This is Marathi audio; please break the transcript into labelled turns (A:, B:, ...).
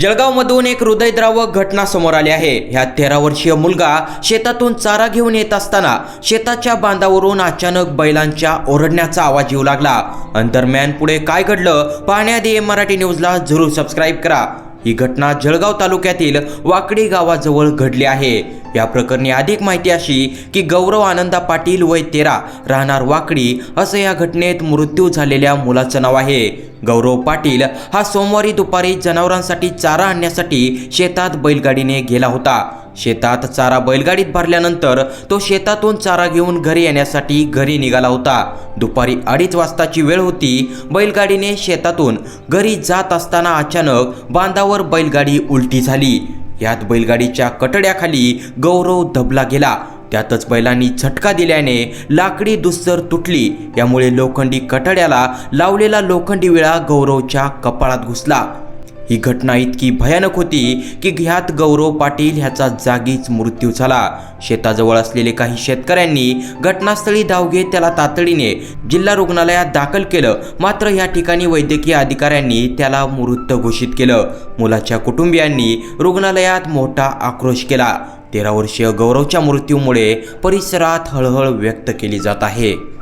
A: जळगावमधून एक हृदयद्रावक घटना समोर आली आहे. ह्या तेरा वर्षीय मुलगा शेतातून चारा घेऊन येत असताना शेताच्या बांधावरून अचानक बैलांच्या ओरडण्याचा आवाज येऊ लागला. अंतरम्यान पुढे काय घडलं? पाहण्याआधी मराठी न्यूजला जरूर सबस्क्राईब करा. ही घटना जळगाव तालुक्यातील वाकडी गावाजवळ घडली आहे. या प्रकरणी अधिक माहिती अशी की गौरव आनंदा पाटील वय तेरा राहणार वाकडी असं या घटनेत मृत्यू झालेल्या मुलाचं नाव आहे. गौरव पाटील हा सोमवारी दुपारी जनावरांसाठी चारा आणण्यासाठी शेतात बैलगाडीने गेला होता. शेतात चारा बैलगाडीत भरल्यानंतर तो शेतातून चारा घेऊन घरी येण्यासाठी घरी निघाला होता. दुपारी अडीच वाजताची वेळ होती. बैलगाडीने शेतातून घरी जात असताना अचानक बांधावर बैलगाडी उलटी झाली. यात बैलगाडीच्या कटड्याखाली गौरव दबला गेला. त्यातच बैलांनी झटका दिल्याने लाकडी दुस्तर तुटली. यामुळे लोखंडी कटड्याला लावलेला लोखंडी विळा गौरवच्या कपाळात घुसला. ही घटना इतकी भयानक होती की ह्यात गौरव पाटील ह्याचा जागीच मृत्यू झाला. शेताजवळ असलेले काही शेतकऱ्यांनी घटनास्थळी धाव घेत त्याला तातडीने जिल्हा रुग्णालयात दाखल केलं. मात्र या ठिकाणी वैद्यकीय अधिकाऱ्यांनी त्याला मृत घोषित केलं. मुलाच्या कुटुंबियांनी रुग्णालयात मोठा आक्रोश केला. तेरा वर्षीय गौरवच्या मृत्यूमुळे परिसरात हळहळ व्यक्त केली जात आहे.